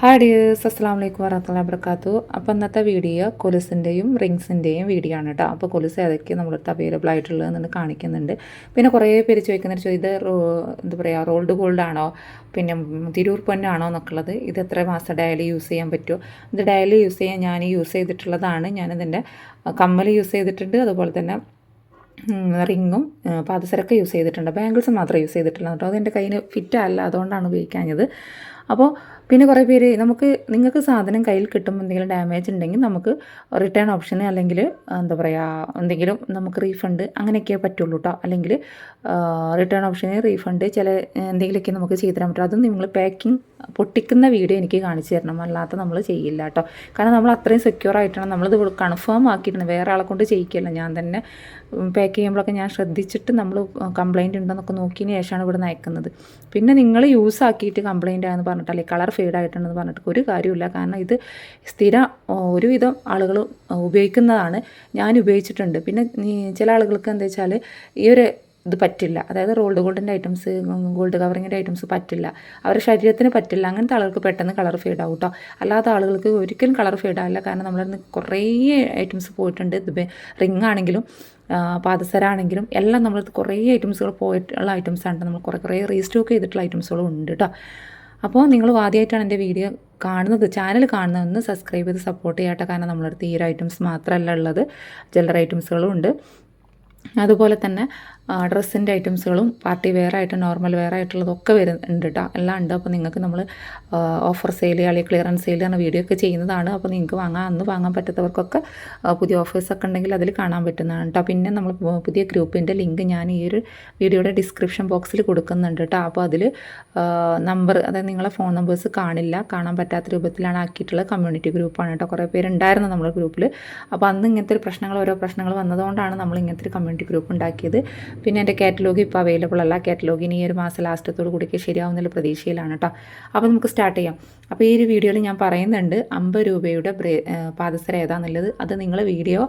Hi dears അസ്സാം വലൈക്കും വറഹത്തുള്ള വർക്കാത്തു അപ്പോൾ ഇന്നത്തെ വീഡിയോ കൊലുസിന്റെയും റിങ്സിന്റെയും വീഡിയോ ആണ് കേട്ടോ അപ്പോൾ കൊലുസ് ഏതൊക്കെ നമ്മളടുത്ത് അവൈലബിൾ ആയിട്ടുള്ളതെന്ന് കാണിക്കുന്നുണ്ട്. പിന്നെ കുറേ പേര് ചോദിക്കുന്നൊരു ചോദ്യം ഇത് എന്താ പറയുക റോൾഡ് ഗോൾഡ് ആണോ? പിന്നെ തിരൂർ പൊന്നാണോ എന്നൊക്കെയുള്ളത്. ഇത് എത്ര മാസം ഡയലി യൂസ് ചെയ്യാൻ പറ്റുമോ ഇത് ഡയലി യൂസ് ചെയ്യാൻ ഞാൻ യൂസ് ചെയ്തിട്ടുള്ളതാണ്. ഞാനിതിന്റെ കമ്മൽ യൂസ് ചെയ്തിട്ടുണ്ട്. അതുപോലെ തന്നെ റിങ്ങും പാദസരൊക്കെ യൂസ് ചെയ്തിട്ടുണ്ട്. ബാംഗിൾസ് മാത്രമേ യൂസ് ചെയ്തിട്ടുള്ളൂ കേട്ടോ അതെന്റെ കയ്യിൽ ഫിറ്റ് അല്ല. അതുകൊണ്ടാണ് ഉപയോഗിക്കാഞ്ഞത്. അപ്പോൾ പിന്നെ കുറേ പേര് നമുക്ക് നിങ്ങൾക്ക് സാധനം കയ്യിൽ കിട്ടുമ്പോൾ എന്തെങ്കിലും ഡാമേജ് ഉണ്ടെങ്കിൽ നമുക്ക് റിട്ടേൺ ഓപ്ഷൻ അല്ലെങ്കിൽ എന്താ പറയുക എന്തെങ്കിലും നമുക്ക് റീഫണ്ട് അങ്ങനെയൊക്കെ പറ്റുള്ളൂ കേട്ടോ അല്ലെങ്കിൽ റിട്ടേൺ ഓപ്ഷന് റീഫണ്ട് ചില എന്തെങ്കിലുമൊക്കെ നമുക്ക് ചെയ്തു തരാൻ പറ്റും. അതും നിങ്ങൾ പാക്കിംഗ് പൊട്ടിക്കുന്ന വീഡിയോ എനിക്ക് കാണിച്ചു തരണം. അല്ലാത്ത നമ്മൾ ചെയ്യില്ല കേട്ടോ കാരണം നമ്മൾ അത്രയും സെക്യൂർ ആയിട്ടാണ് നമ്മളിത് കൺഫേം ആക്കിയിട്ടുണ്ട്. വേറെ ആളെ കൊണ്ട് ചെയ്യിക്കില്ല. ഞാൻ തന്നെ പാക്ക് ചെയ്യുമ്പോഴൊക്കെ ഞാൻ ശ്രദ്ധിച്ചിട്ട് നമ്മൾ കംപ്ലയിന്റ് ഉണ്ടെന്നൊക്കെ നോക്കിയതിന് ശേഷമാണ് ഇവിടെ അയക്കുന്നത് പിന്നെ നിങ്ങൾ യൂസ് ആക്കിയിട്ട് കംപ്ലയിന്റ് ആണെന്ന് പറഞ്ഞിട്ട് അല്ലെങ്കിൽ കളർ ഫെയ്ഡ് ആയിട്ടുണ്ടെന്ന് പറഞ്ഞിട്ട് ഒരു കാര്യമില്ല കാരണം ഇത് സ്ഥിരം ഒരുവിധം ആളുകൾ ഉപയോഗിക്കുന്നതാണ്. ഞാൻ ഉപയോഗിച്ചിട്ടുണ്ട്. പിന്നെ ചില ആളുകൾക്ക് എന്താ വെച്ചാൽ ഈ ഒരു ഇത് പറ്റില്ല. അതായത് റോൾഡ് ഗോൾഡിന്റെ ഐറ്റംസ് ഗോൾഡ് കവറിങ്ങിന്റെ ഐറ്റംസ് പറ്റില്ല. അവരുടെ ശരീരത്തിന് പറ്റില്ല. അങ്ങനത്തെ ആളുകൾക്ക് പെട്ടെന്ന് കളർ ഫെയ്ഡ് ആവും കേട്ടോ അല്ലാത്ത ആളുകൾക്ക് ഒരിക്കലും കളർ ഫെയ്ഡ് ആവില്ല. കാരണം നമ്മളിന്ന് കുറേ ഐറ്റംസ് പോയിട്ടുണ്ട്. ഇത് റിങ് ആണെങ്കിലും പാദസര ആണെങ്കിലും എല്ലാം നമ്മൾ കുറേ ഐറ്റംസുകൾ പോയിട്ടുള്ള ആണ് നമ്മൾ കുറേ കുറേ റീസ്റ്റോക്ക് ചെയ്തിട്ടുള്ള ഐറ്റംസുകളും ഉണ്ട് കേട്ടോ അപ്പോൾ നിങ്ങൾ ആദ്യമായിട്ടാണ് എന്റെ വീഡിയോ കാണുന്നത്. ചാനൽ കാണുന്നതെന്ന് സബ്സ്ക്രൈബ് ചെയ്ത് സപ്പോർട്ട് ചെയ്യാട്ടോ കാരണം നമ്മളടുത്ത് ഈ ഒരു ഐറ്റംസ് മാത്രമല്ല ഉള്ളത്. ജ്വല്ലറി ഐറ്റംസുകളും ഉണ്ട്. അതുപോലെ തന്നെ ഡ്രസ്സിന്റെ ഐറ്റംസുകളും പാർട്ടി വെയർ ആയിട്ട് നോർമൽ വെയർ ആയിട്ടുള്ളതൊക്കെ വരുന്നുണ്ട് കേട്ടോ എല്ലാം ഉണ്ട്. അപ്പോൾ നിങ്ങൾക്ക് നമ്മൾ ഓഫർ സെയിൽ അല്ലെങ്കിൽ ക്ലിയറൻസ് സെയിൽ എന്ന വീഡിയോ ഒക്കെ ചെയ്യുന്നതാണ്. അപ്പോൾ നിങ്ങൾക്ക് വാങ്ങാൻ അന്ന് വാങ്ങാൻ പറ്റാത്തവർക്കൊക്കെ പുതിയ ഓഫേഴ്സൊക്കെ ഉണ്ടെങ്കിൽ അതിൽ കാണാൻ പറ്റുന്നതാണ് കേട്ടോ പിന്നെ നമ്മൾ പുതിയ ഗ്രൂപ്പിന്റെ ലിങ്ക് ഞാൻ ഈ ഒരു വീഡിയോയുടെ ഡിസ്ക്രിപ്ഷൻ ബോക്സിൽ കൊടുക്കുന്നുണ്ട് കേട്ടോ അപ്പോൾ അതിൽ നമ്പർ അതായത് നിങ്ങളെ ഫോൺ നമ്പേഴ്സ് കാണില്ല കാണാൻ പറ്റാത്ത രൂപത്തിലാണ് ആക്കിയിട്ടുള്ള കമ്മ്യൂണിറ്റി ഗ്രൂപ്പാണ് കേട്ടോ കുറേ പേരുണ്ടായിരുന്നു നമ്മുടെ ഗ്രൂപ്പിൽ അപ്പോൾ അന്ന് ഇങ്ങനത്തെ ഒരു പ്രശ്നങ്ങൾ ഓരോ പ്രശ്നങ്ങൾ വന്നതുകൊണ്ടാണ് നമ്മൾ ഇങ്ങനത്തെ ഒരു കമ്മ്യൂണിറ്റി ഗ്രൂപ്പ് ഉണ്ടാക്കിയത്. പിന്നെ എന്റെ കാറ്റലോഗ് ഇപ്പോൾ അവൈലബിൾ അല്ല. കാറ്റലോഗിന് ഈ ഒരു മാസം ലാസ്റ്റത്തോട് കൂടിയൊക്കെ ശരിയാവുന്നുള്ള പ്രതീക്ഷയിലാണ് കേട്ടോ അപ്പോൾ നമുക്ക് സ്റ്റാർട്ട് ചെയ്യാം. അപ്പോൾ ഈ ഒരു വീഡിയോയിൽ ഞാൻ പറയുന്നുണ്ട് അമ്പത് രൂപയുടെ ബ്രേ പാദസര ഏതാണെന്നുള്ളത് അത് നിങ്ങൾ വീഡിയോ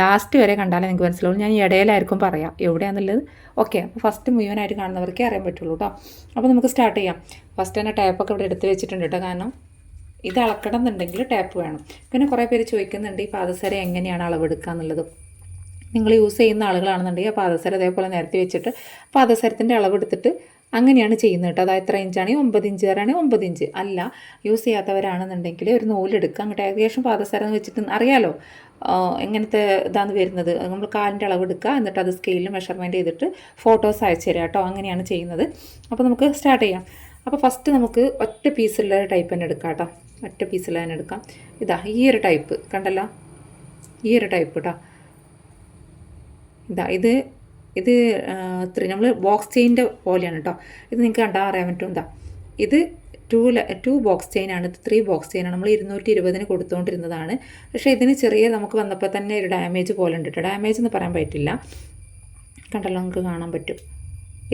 ലാസ്റ്റ് വരെ കണ്ടാലേ നിങ്ങൾക്ക് മനസ്സിലാവുള്ളൂ. ഞാൻ ഇടയിലായിരിക്കും പറയാം എവിടെയാണെന്നുള്ളത് ഓക്കെ അപ്പോൾ ഫസ്റ്റ് മുഴുവനായിട്ട് കാണുന്നവർക്കേ അറിയാൻ പറ്റുള്ളൂ കേട്ടോ അപ്പോൾ നമുക്ക് സ്റ്റാർട്ട് ചെയ്യാം. ഫസ്റ്റ് തന്നെ ടാപ്പൊക്കെ ഇവിടെ എടുത്ത് വെച്ചിട്ടുണ്ട് കേട്ടോ കാരണം ഇത് അളക്കണം എന്നുണ്ടെങ്കിൽ ടാപ്പ് വേണം. പിന്നെ കുറേ പേര് ചോദിക്കുന്നുണ്ട് ഈ പാദസര എങ്ങനെയാണ് അളവെടുക്കുക എന്നുള്ളത് നിങ്ങൾ യൂസ് ചെയ്യുന്ന ആളുകളാണെന്നുണ്ടെങ്കിൽ ആ പാദസരം അതേപോലെ നിരത്തി വെച്ചിട്ട് പാദസരത്തിന്റെ അളവെടുത്തിട്ട് അങ്ങനെയാണ് ചെയ്യുന്നത് കേട്ടോ. അതായത് എത്ര ഇഞ്ചാണെങ്കിൽ ഒമ്പത് ഇഞ്ച് വരാണെങ്കിൽ ഒമ്പത് ഇഞ്ച്. അല്ല യൂസ് ചെയ്യാത്തവരാണെന്നുണ്ടെങ്കിൽ ഒരു നൂലെടുക്കുക. അങ്ങോട്ട് ഏകദേശം പാദസരം വെച്ചിട്ട് അറിയാലോ എങ്ങനത്തെ ഇതാണ് വരുന്നത്. നമ്മൾ കാലിന്റെ അളവ് എടുക്കുക എന്നിട്ട് അത് സ്കെയിലിൽ മെഷർമെന്റ് ചെയ്തിട്ട് ഫോട്ടോസ് അയച്ചു തരാം കേട്ടോ. അങ്ങനെയാണ് ചെയ്യുന്നത്. അപ്പോൾ നമുക്ക് സ്റ്റാർട്ട് ചെയ്യാം. അപ്പോൾ ഫസ്റ്റ് നമുക്ക് ഒറ്റ പീസുള്ള ടൈപ്പ് തന്നെ എടുക്കാം കേട്ടോ. ഒറ്റ പീസുള്ള തന്നെ എടുക്കാം. ഇതാ ഈ ഒരു ടൈപ്പ് കണ്ടല്ലോ? ഈ ഒരു ടൈപ്പ് കേട്ടോ. ഇതാ ഇത് ഇത് നമ്മൾ ബോക്സ് ചെയിന്റെ പോലെയാണ് കേട്ടോ ഇത് നിങ്ങൾക്ക് കണ്ടാൽ അറിയാൻ പറ്റും. എന്താ ഇത് ടു ടു ബോക്സ് ചെയിനാണ് ഇത് ത്രീ ബോക്സ് ചെയിനാണ് നമ്മൾ ഇരുന്നൂറ്റി ഇരുപതിന് കൊടുത്തുകൊണ്ടിരുന്നതാണ് പക്ഷേ ഇതിന് ചെറിയ നമുക്ക് വന്നപ്പോൾ തന്നെ ഒരു ഡാമേജ് പോലെ ഉണ്ട് കേട്ടോ ഡാമേജ് എന്ന് പറയാൻ പറ്റില്ല. കണ്ടല്ലോ നമുക്ക് കാണാൻ പറ്റും.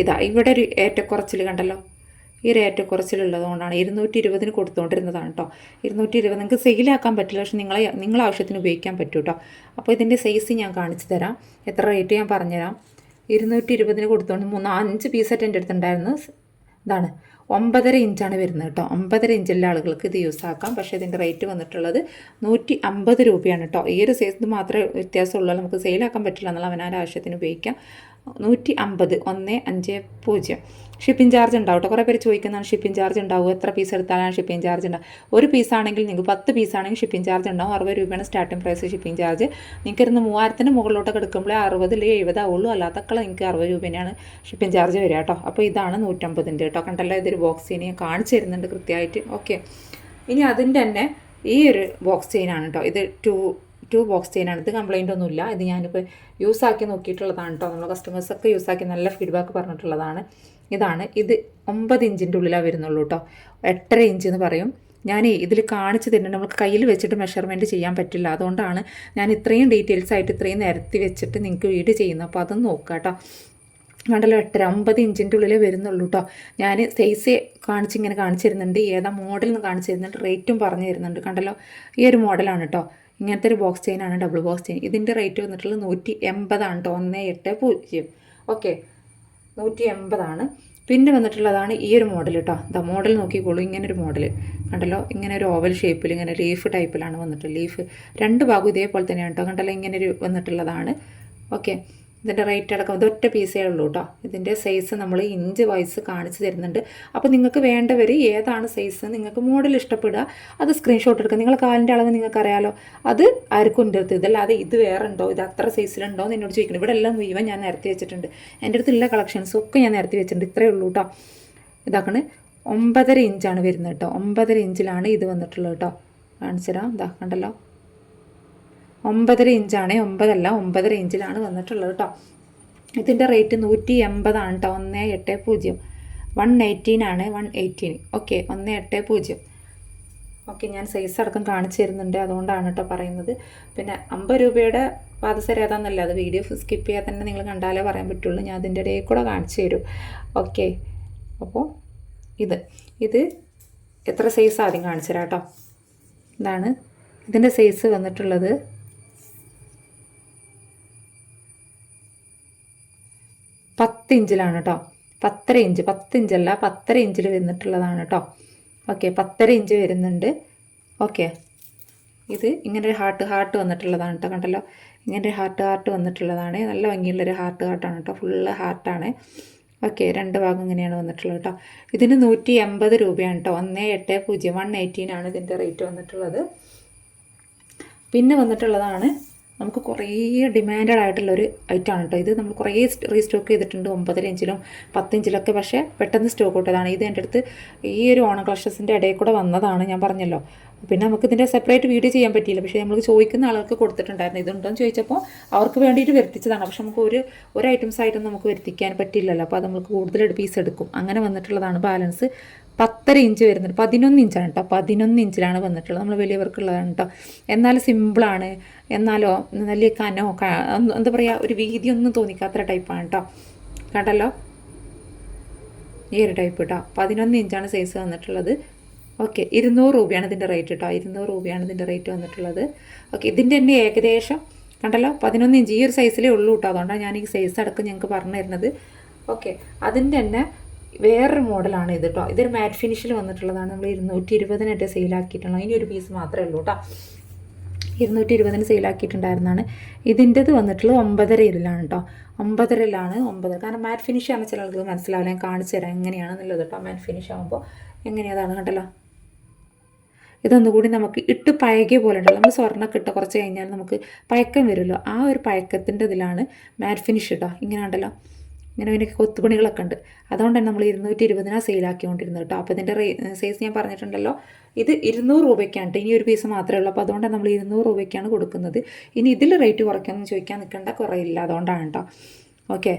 ഇതാ ഇവിടെ ഒരു ഏറ്റക്കുറച്ചിൽ കണ്ടല്ലോ. ഈ റേറ്റ് കുറച്ചിലുള്ളത് കൊണ്ടാണ് ഇരുന്നൂറ്റി ഇരുപതിന് കൊടുത്തുകൊണ്ടിരുന്നതാണ് കേട്ടോ ഇരുന്നൂറ്റി ഇരുപത് നിങ്ങൾക്ക് സെയിലാക്കാൻ പറ്റില്ല പക്ഷെ നിങ്ങളെ നിങ്ങളെ ആവശ്യത്തിന് ഉപയോഗിക്കാൻ പറ്റും കേട്ടോ അപ്പോൾ ഇതിന്റെ സൈസ് ഞാൻ കാണിച്ചു തരാം. എത്ര റേറ്റ് ഞാൻ പറഞ്ഞുതരാം. ഇരുന്നൂറ്റി ഇരുപതിന് കൊടുത്തുകൊണ്ട് മൂന്ന് അഞ്ച് പീസായിട്ട് എന്റെ അടുത്തുണ്ടായിരുന്നു. ഇതാണ്. ഒമ്പതര ഇഞ്ചാണ് വരുന്നത് കേട്ടോ ഒമ്പതര ഇഞ്ചുള്ള ആളുകൾക്ക് ഇത് യൂസ് ആക്കാം. പക്ഷേ ഇതിന്റെ റേറ്റ് വന്നിട്ടുള്ളത് നൂറ്റി അമ്പത് രൂപയാണ് കേട്ടോ ഈ ഒരു സൈസ് മാത്രമേ വ്യത്യാസമുള്ളൂ. നമുക്ക് സെയിലാക്കാൻ പറ്റില്ല എന്നുള്ള അവനാരാവശ്യത്തിന് ഉപയോഗിക്കാം. നൂറ്റി അമ്പത് ഒന്ന് അഞ്ച് പൂജ്യം. ഷിപ്പിംഗ് ചാർജ് ഉണ്ടാവും കേട്ടോ കുറേ പേര് ചോദിക്കുന്നതാണ് ഷിപ്പിംഗ് ചാർജ് ഉണ്ടാവും. എത്ര പീസ് എടുത്താലാണ് ഷിപ്പിംഗ് ചാർജ് ഉണ്ടാവും ഒരു പീസ് ആണെങ്കിൽ നിങ്ങൾക്ക് പത്ത് പീസ് ആണെങ്കിൽ ഷിപ്പിംഗ് ചാർജ് ഉണ്ടാവും. അറുപത് രൂപയാണ് സ്റ്റാർട്ടിംഗ് പ്രൈസ് ഷിപ്പിംഗ് ചാർജ് നിങ്ങൾക്ക് ഇരുന്ന് മൂവായിരത്തിന് മുകളിലോട്ടൊക്കെ എടുക്കുമ്പോൾ അറുപതിൽ എഴുപതാവുള്ളൂ. അല്ലാത്തക്കളെ നിങ്ങൾക്ക് അറുപത് രൂപയാണ് ഷിപ്പിംഗ് ചാർജ് വരിക കേട്ടോ അപ്പോൾ ഇതാണ് നൂറ്റമ്പതിന്റെ കേട്ടോ കണ്ടല്ലോ ഇതൊരു ബോക്സ് ചെയിൻ ഞാൻ കാണിച്ചു തരുന്നുണ്ട് കൃത്യമായിട്ട്. ഓക്കെ ഇനി അതിന്റെ തന്നെ ഈ ഒരു ബോക്സ് ചെയിനാണ് കേട്ടോ ഇത് ടു ടു ബോക്സ് ചെയിനാണ് ഇത് കംപ്ലയിന്റ് ഒന്നുമില്ല. ഇത് ഞാനിപ്പോൾ യൂസ് ആക്കി നോക്കിയിട്ടുള്ളതാണ് കേട്ടോ നമ്മൾ കസ്റ്റമേഴ്സൊക്കെ യൂസ് ആക്കി നല്ല ഫീഡ്ബാക്ക് പറഞ്ഞിട്ടുള്ളതാണ്. ഇതാണ്. ഇത് ഒമ്പത് ഇഞ്ചിന്റെ ഉള്ളിലാണ് വരുന്നുള്ളൂ കേട്ടോ എട്ടര ഇഞ്ച് എന്ന് പറയും. ഞാൻ ഇതിൽ കാണിച്ചു തരുന്നുണ്ട്. നമുക്ക് കയ്യിൽ വെച്ചിട്ട് മെഷർമെന്റ് ചെയ്യാൻ പറ്റില്ല. അതുകൊണ്ടാണ് ഞാൻ ഇത്രയും ഡീറ്റെയിൽസ് ആയിട്ട് ഇത്രയും നിരത്തി വെച്ചിട്ട് നിങ്ങൾക്ക് വീട് ചെയ്യുന്നത്. അപ്പോൾ അതൊന്ന് നോക്കുക കേട്ടോ കണ്ടല്ലോ എട്ടര അമ്പത് ഇഞ്ചിന്റെ ഉള്ളിലേ വരുന്നുള്ളൂ കേട്ടോ ഞാൻ സൈസ് കാണിച്ചിങ്ങനെ കാണിച്ചു തരുന്നുണ്ട്. ഏതാ മോഡൽ എന്ന് കാണിച്ചു തരുന്നുണ്ട്. റേറ്റും പറഞ്ഞു തരുന്നുണ്ട്. കണ്ടല്ലോ ഈ ഒരു മോഡലാണ് കേട്ടോ ഇങ്ങനത്തെ ഒരു ബോക്സ് ചെയിനാണ് ഡബിൾ ബോക്സ് ചെയിൻ ഇതിന്റെ റേറ്റ് വന്നിട്ടുള്ളത് നൂറ്റി എൺപതാണ് കേട്ടോ ഒന്ന് എട്ട് പൂജ്യം. ഓക്കെ നൂറ്റി എൺപതാണ് പിന്നെ വന്നിട്ടുള്ളതാണ് ഈ ഒരു മോഡൽ കേട്ടോ ദ മോഡൽ നോക്കിക്കോളൂ. ഇങ്ങനെ ഒരു മോഡൽ കണ്ടല്ലോ? ഇങ്ങനെ ഒരു ഓവൽ ഷേപ്പിൽ ഇങ്ങനെ ലീഫ് ടൈപ്പിലാണ് വന്നിട്ടുള്ളത് ലീഫ് രണ്ട് ഭാഗം ഇതേപോലെ തന്നെയാണ് കേട്ടോ കണ്ടല്ലോ? ഇങ്ങനെ ഒരു വന്നിട്ടുള്ളതാണ്. ഓക്കെ ഇതിന്റെ റേറ്റ് അടക്കം ഇതൊറ്റ പീസേ ഉള്ളൂ കേട്ടോ ഇതിന്റെ സൈസ് നമ്മൾ ഇഞ്ച് വൈസ് കാണിച്ച് തരുന്നുണ്ട്. അപ്പോൾ നിങ്ങൾക്ക് വേണ്ടവർ ഏതാണ് സൈസ് നിങ്ങൾക്ക് മോഡൽ ഇഷ്ടപ്പെടുക അത് സ്ക്രീൻഷോട്ട് എടുക്കുക. നിങ്ങൾ കാലിന്റെ അളവ് നിങ്ങൾക്ക് അറിയാലോ അത് ആർക്കും എന്റെ അടുത്ത് ഇതല്ലാതെ ഇത് വേറെ ഉണ്ടോ? ഇത് അത്ര സൈസിലുണ്ടോ എന്ന് എന്നോട് ചോദിക്കണം. ഇവിടെ എല്ലാം മുഴുവൻ ഞാൻ നിരത്തി വെച്ചിട്ടുണ്ട്. എന്റെ അടുത്തുള്ള കളക്ഷൻസും ഒക്കെ ഞാൻ നിരത്തി വെച്ചിട്ടുണ്ട്. ഇത്രയേ ഉള്ളൂ കേട്ടോ ഇതാക്കണ്. ഒമ്പതര ഇഞ്ചാണ് വരുന്നത് കേട്ടോ ഒമ്പതര ഇഞ്ചിലാണ് ഇത് വന്നിട്ടുള്ളത് കേട്ടോ കാണിച്ചുതരാം ഇതാ കണ്ടല്ലോ. ഒമ്പതര ഇഞ്ചാണ് ഒമ്പതല്ല ഒമ്പതര ഇഞ്ചിലാണ് വന്നിട്ടുള്ളത് കേട്ടോ ഇതിന്റെ റേറ്റ് നൂറ്റി എൺപതാണ് കേട്ടോ ഒന്ന് എട്ട് പൂജ്യം. വൺ എയ്റ്റീൻ ആണ് വൺ എയ്റ്റീൻ ഓക്കെ ഒന്ന് എട്ട് പൂജ്യം. ഓക്കെ ഞാൻ സൈസ് അടക്കം കാണിച്ചു തരുന്നുണ്ട് അതുകൊണ്ടാണ് കേട്ടോ പറയുന്നത്. പിന്നെ അമ്പത് രൂപയുടെ പാദസര ഏതാണെന്നല്ല അത് വീഡിയോ സ്കിപ്പ് ചെയ്യാൻ തന്നെ നിങ്ങൾ കണ്ടാലേ പറയാൻ പറ്റുള്ളൂ. ഞാൻ അതിന്റെ ഇടയിൽ കൂടെ കാണിച്ചു തരും. ഓക്കെ അപ്പോൾ ഇത്. ഇത് എത്ര സൈസ് ആദ്യം കാണിച്ചു തരാം കേട്ടോ ഇതാണ് ഇതിന്റെ സൈസ് വന്നിട്ടുള്ളത്. പത്ത് ഇഞ്ചിലാണ് കേട്ടോ പത്തര ഇഞ്ച്. പത്ത് ഇഞ്ചല്ല പത്തര ഇഞ്ചിൽ വന്നിട്ടുള്ളതാണ് കേട്ടോ ഓക്കെ പത്തര ഇഞ്ച് വരുന്നുണ്ട്. ഓക്കെ. ഇത് ഇങ്ങനെ ഒരു ഹാർട്ട് ഹാർട്ട് വന്നിട്ടുള്ളതാണ് കേട്ടോ കണ്ടല്ലോ? ഇങ്ങനെ ഒരു ഹാർട്ട് ഹാർട്ട് വന്നിട്ടുള്ളതാണ്. നല്ല ഭംഗിയുള്ളൊരു ഹാർട്ട് ഹാർട്ടാണ് കേട്ടോ ഫുള്ള് ഹാർട്ടാണ്. ഓക്കെ രണ്ട് ഭാഗം ഇങ്ങനെയാണ് വന്നിട്ടുള്ളത് കേട്ടോ ഇതിന് നൂറ്റി എൺപത് രൂപയാണ് കേട്ടോ ഒന്ന് എട്ട് പൂജ്യം വൺ എയ്റ്റീനാണ് ഇതിന്റെ റേറ്റ് വന്നിട്ടുള്ളത്. പിന്നെ വന്നിട്ടുള്ളതാണ് നമുക്ക് കുറേ ഡിമാൻഡഡ് ആയിട്ടുള്ള ഒരു ഐറ്റമാണ് കേട്ടോ ഇത്. നമ്മൾ കുറേ റീസ്റ്റോക്ക് ചെയ്തിട്ടുണ്ട്. ഒമ്പതര ഇഞ്ചിലും പത്ത് ഇഞ്ചിലൊക്കെ. പക്ഷേ പെട്ടെന്ന് സ്റ്റോക്ക് ഔട്ടതാണ്. ഇത് എന്റെ അടുത്ത് ഈ ഒരു ഓണം കളക്ഷൻസിന്റെ ഇടയിൽ കൂടെ വന്നതാണ്. ഞാൻ പറഞ്ഞല്ലോ. പിന്നെ നമുക്ക് ഇതിന്റെ സെപ്പറേറ്റ് വീഡിയോ ചെയ്യാൻ പറ്റിയില്ല. പക്ഷേ നമ്മൾ ചോദിക്കുന്ന ആളുകൾക്ക് കൊടുത്തിട്ടുണ്ടായിരുന്നു. ഇതുണ്ടോ എന്ന് ചോദിച്ചപ്പോൾ അവർക്ക് വേണ്ടിയിട്ട് വരുത്തിച്ചതാണ്. പക്ഷേ നമുക്ക് ഒരു ഒരു ഐറ്റംസ് ആയിട്ടും നമുക്ക് വരുത്തിക്കാൻ പറ്റില്ലല്ലോ അപ്പോൾ അത് നമുക്ക് കൂടുതൽ പീസ് എടുക്കും. അങ്ങനെ വന്നിട്ടുള്ളതാണ് ബാലൻസ് പത്തര ഇഞ്ച് വരുന്നുണ്ട്. പതിനൊന്ന് ഇഞ്ചാണ് കേട്ടോ പതിനൊന്ന് ഇഞ്ചിലാണ് വന്നിട്ടുള്ളത്. നമ്മൾ വലിയവർക്കുള്ളതാണ് കേട്ടോ എന്നാൽ സിമ്പിളാണ് എന്നാലോ നല്ല കനോ എന്താ പറയുക ഒരു വീതി ഒന്നും തോന്നിക്കാത്ത ടൈപ്പാണ് കേട്ടോ കണ്ടല്ലോ? ഈ ഒരു ടൈപ്പ് കേട്ടോ പതിനൊന്ന് ഇഞ്ചാണ് സൈസ് വന്നിട്ടുള്ളത്. ഓക്കെ ഇരുന്നൂറ് രൂപയാണ് ഇതിന്റെ റേറ്റ് കേട്ടോ ഇരുന്നൂറ് രൂപയാണ് ഇതിന്റെ റേറ്റ് വന്നിട്ടുള്ളത്. ഓക്കെ ഇതിന്റെ തന്നെ ഏകദേശം കണ്ടല്ലോ? പതിനൊന്ന് ഇഞ്ച് ഈ ഒരു സൈസിലേ ഉള്ളൂ കേട്ടോ അതുകൊണ്ടാണ് ഞാൻ ഈ സൈസ് അടക്കം ഞങ്ങൾക്ക് പറഞ്ഞു തരുന്നത്. ഓക്കെ അതിന്റെ തന്നെ വേറൊരു മോഡലാണ് ഇത് കേട്ടോ ഇതൊരു മാറ്റ് ഫിനിഷിൽ വന്നിട്ടുള്ളതാണ്. നമ്മൾ ഇരുന്നൂറ്റി ഇരുപതിനായിട്ട് സെയിലാക്കിയിട്ടുള്ളത് ഇനി ഒരു പീസ് മാത്രമേ ഉള്ളൂ കേട്ടോ ഇരുന്നൂറ്റി ഇരുപതിന് സെയിലാക്കിയിട്ടുണ്ടായിരുന്നതാണ് ഇതിന്റെത് വന്നിട്ടുള്ളത് ഒമ്പതര ഇതിലാണ് കേട്ടോ ഒമ്പതരയിലാണ് ഒമ്പത് കാരണം മാറ്റ് ഫിനിഷ് ആണ് ചില ആൾക്ക് മനസ്സിലാവില്ല. ഞാൻ കാണിച്ചു തരാം എങ്ങനെയാണെന്നുള്ളത് കേട്ടോ മാറ്റ് ഫിനിഷ് ആകുമ്പോൾ എങ്ങനെയാതാണ് കണ്ടല്ലോ? ഇതൊന്നുകൂടി നമുക്ക് ഇട്ട് പഴകിയ പോലെ ഉണ്ടല്ലോ. നമ്മൾ സ്വർണമൊക്കെ ഇട്ട് കുറച്ച് കഴിഞ്ഞാൽ നമുക്ക് പയക്കം വരുമല്ലോ. ആ ഒരു പഴക്കത്തിന്റെ ഇതിലാണ് മാറ്റ് ഫിനിഷ് കേട്ടോ ഇങ്ങനെ ഉണ്ടല്ലോ. ഇങ്ങനെ പിന്നെ കൊത്തുപണികളൊക്കെ ഉണ്ട്. അതുകൊണ്ട് തന്നെ നമ്മൾ ഇരുന്നൂറ്റി ഇരുപതിനാണ് സെയിലാക്കിക്കൊണ്ടിരുന്നത് കേട്ടോ. അപ്പോൾ ഇതിന്റെ സൈസ് ഞാൻ പറഞ്ഞിട്ടുണ്ടല്ലോ. ഇത് ഇരുന്നൂറ് രൂപയ്ക്കാണ് ഇനി ഒരു പീസ് മാത്രമേ ഉള്ളൂ. അപ്പോൾ അതുകൊണ്ടാണ് നമ്മൾ ഇരുന്നൂറ് രൂപയ്ക്കാണ് കൊടുക്കുന്നത്. ഇനി ഇതിൽ റേറ്റ് കുറയ്ക്കാമെന്ന് ചോദിക്കാൻ നിൽക്കേണ്ട കുറയില്ല. അതുകൊണ്ടാണ് കേട്ടോ. ഓക്കെ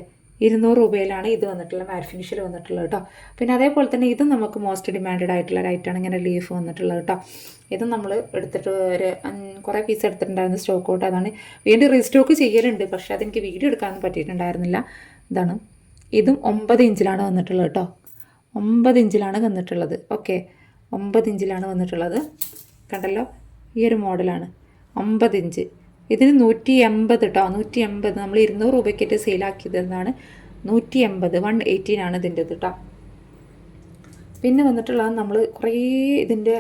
ഇരുന്നൂറ് രൂപയിലാണ് ഇത് വന്നിട്ടുള്ള മാറ്റ് ഫിനിഷിൽ വന്നിട്ടുള്ളത് കേട്ടോ. പിന്നെ അതേപോലെ തന്നെ ഇതും നമുക്ക് മോസ്റ്റ് ഡിമാൻഡഡ് ആയിട്ടുള്ള ആണ്. ഇങ്ങനെ ലീഫ് വന്നിട്ടുള്ളത് കേട്ടോ. ഇതും നമ്മൾ എടുത്തിട്ട് ഒരു കുറേ പീസ് എടുത്തിട്ടുണ്ടായിരുന്നു സ്റ്റോക്ക് ഔട്ട്. അതാണ് വീണ്ടും റീസ്റ്റോക്ക് ചെയ്യലുണ്ട്. പക്ഷേ അതെനിക്ക് വീഡിയോ എടുക്കാനൊന്നും പറ്റിയിട്ടുണ്ടായിരുന്നില്ല. ഇതാണ്. ഇതും ഒമ്പത് ഇഞ്ചിലാണ് വന്നിട്ടുള്ളത് കേട്ടോ. ഒമ്പത് ഇഞ്ചിലാണ് വന്നിട്ടുള്ളത്. ഓക്കെ. ഒമ്പത് ഇഞ്ചിലാണ് വന്നിട്ടുള്ളത്. കണ്ടല്ലോ? ഈ ഒരു മോഡലാണ്. ഒമ്പത് ഇഞ്ച്. ഇതിന് നൂറ്റി എൺപത് കേട്ടോ നൂറ്റി എൺപത് നമ്മൾ ഇരുന്നൂറ് രൂപയ്ക്കിട്ട് സെയിലാക്കിയതെന്നാണ് നൂറ്റി എൺപത് വൺ എയ്റ്റീനാണ് ഇതിന്റെ കേട്ടോ പിന്നെ വന്നിട്ടുള്ളത് നമ്മൾ കുറേ ഇതിന്റെ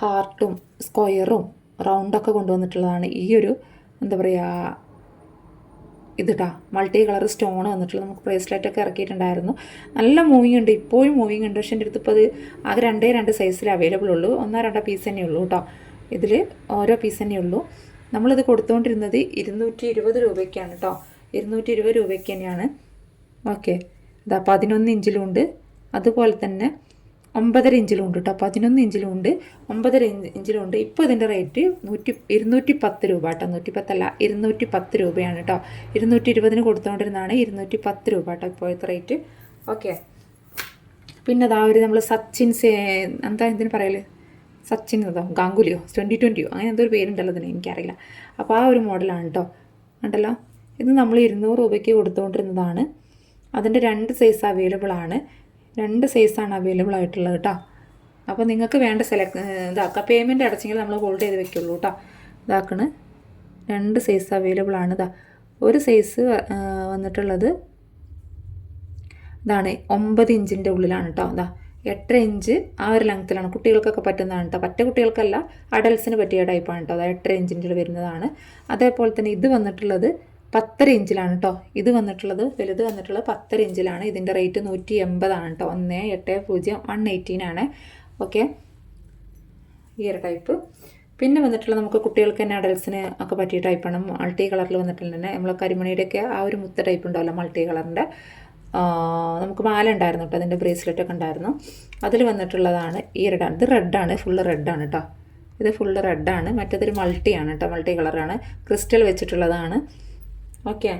ഹാർട്ടും സ്ക്വയറും റൗണ്ടൊക്കെ കൊണ്ടുവന്നിട്ടുള്ളതാണ് ഈ ഒരു എന്താ പറയുക ഇതിട്ടാ മൾട്ടി കളർ സ്റ്റോൺ വന്നിട്ടുള്ളത് നമുക്ക് ബ്രേസ്ലെറ്റ് ഒക്കെ ഇറക്കിയിട്ടുണ്ടായിരുന്നു. നല്ല മൂവിങ് ഉണ്ട്. ഇപ്പോഴും മൂവിങ് ഉണ്ട്. പക്ഷേ എന്റെ അടുത്ത് ഇപ്പോൾ അത് ആകെ രണ്ടേ രണ്ട് സൈസിൽ അവൈലബിൾ ഉള്ളൂ. ഒന്നോ രണ്ടോ പീസ് തന്നെ ഉള്ളൂ കേട്ടോ ഇതിൽ ഓരോ പീസ് തന്നെ ഉള്ളൂ. നമ്മളിത് കൊടുത്തുകൊണ്ടിരുന്നത് ഇരുന്നൂറ്റി ഇരുപത് രൂപയ്ക്കാണ് കേട്ടോ ഇരുന്നൂറ്റി ഇരുപത് രൂപയ്ക്ക് തന്നെയാണ്. ഓക്കെ. ഇതാ പതിനൊന്ന് ഇഞ്ചിലുണ്ട്. അതുപോലെ തന്നെ ഒമ്പതര ഇഞ്ചിലും ഉണ്ട് കേട്ടോ പതിനൊന്ന് ഇഞ്ചിലും ഉണ്ട് ഒമ്പതര ഇഞ്ചിലും ഉണ്ട് ഇപ്പോൾ ഇതിന്റെ റേറ്റ് നൂറ്റി ഇരുന്നൂറ്റി പത്ത് രൂപ കേട്ടോ നൂറ്റി പത്തല്ല ഇരുന്നൂറ്റി പത്ത് രൂപയാണ് കേട്ടോ ഇരുന്നൂറ്റി ഇരുപതിന് കൊടുത്തുകൊണ്ടിരുന്നതാണ് ഇരുന്നൂറ്റി പത്ത് രൂപ കേട്ടോ ഇപ്പോഴത്തെ റേറ്റ്. ഓക്കെ. പിന്നെ അതാ ഒരു നമ്മൾ സച്ചിൻ സേ എന്താ എന്തിനു പറയൽ സച്ചിൻ അതോ ഗാംഗുലിയോ? ട്വന്റി ട്വന്റിയോ അങ്ങനെ എന്തോ ഒരു പേരുണ്ടല്ലോ അതിന് എനിക്കറിയില്ല. അപ്പോൾ ആ ഒരു മോഡലാണ് കേട്ടോ ഉണ്ടല്ലോ ഇത് നമ്മൾ ഇരുന്നൂറ് രൂപയ്ക്ക് കൊടുത്തുകൊണ്ടിരുന്നതാണ് അതിന്റെ രണ്ട് സൈസ് അവൈലബിൾ ആണ്. രണ്ട് സൈസാണ് അവൈലബിൾ ആയിട്ടുള്ളത് കേട്ടോ അപ്പോൾ നിങ്ങൾക്ക് വേണ്ട സെലക്ട് ഇതാക്കുക പേയ്മെന്റ് അടച്ചെങ്കിൽ നമ്മൾ ഹോൾഡ് ചെയ്ത് വെക്കുള്ളൂ കേട്ടോ ഇതാക്കണ്. രണ്ട് സൈസ് അവൈലബിൾ ആണ് ഇതാ ഒരു സൈസ് വന്നിട്ടുള്ളത് ഇതാണ്. ഒമ്പത് ഇഞ്ചിന്റെ ഉള്ളിലാണ് കേട്ടോ ഇതാ. എട്ടര ഇഞ്ച് ആ ഒരു ലെങ്ത്തിലാണ് കുട്ടികൾക്കൊക്കെ പറ്റുന്നതാണ് കേട്ടോ പറ്റ കുട്ടികൾക്കല്ല അഡൽസിന് പറ്റിയ ടൈപ്പാണ് കേട്ടോ അത് എട്ടര ഇഞ്ചിന്റെ വരുന്നതാണ്. അതേപോലെ തന്നെ ഇത് വന്നിട്ടുള്ളത് പത്തര ഇഞ്ചിലാണ് കേട്ടോ ഇത് വന്നിട്ടുള്ളത് വലുത് വന്നിട്ടുള്ളത് പത്തര ഇഞ്ചിലാണ്. ഇതിന്റെ റേറ്റ് നൂറ്റി എൺപതാണ് കേട്ടോ ഒന്ന് എട്ട് പൂജ്യം വൺ എയ്റ്റീൻ ആണ്. ഓക്കെ ഈ ഒരു ടൈപ്പ് പിന്നെ വന്നിട്ടുള്ള നമുക്ക് കുട്ടികൾക്ക് തന്നെ അഡൽസിന് ഒക്കെ പറ്റിയ ടൈപ്പാണ് മൾട്ടി കളറിൽ വന്നിട്ടുള്ള തന്നെ. നമ്മൾ കരിമണിയുടെയൊക്കെ ആ ഒരു മുത്ത ടൈപ്പ് ഉണ്ടാവല്ലോ മൾട്ടി കളറിന്റെ നമുക്ക് മാല ഉണ്ടായിരുന്നു കേട്ടോ അതിന്റെ ബ്രേസ്ലെറ്റ് ഒക്കെ ഉണ്ടായിരുന്നു. അതിൽ വന്നിട്ടുള്ളതാണ് ഈ റെഡാണ് ഇത് റെഡാണ് ഫുള്ള് റെഡാണ് കേട്ടോ ഇത് ഫുള്ള് റെഡാണ് മറ്റേതൊരു മൾട്ടിയാണ് കേട്ടോ മൾട്ടി കളറാണ് ക്രിസ്റ്റൽ വെച്ചിട്ടുള്ളതാണ്. ഓക്കെ.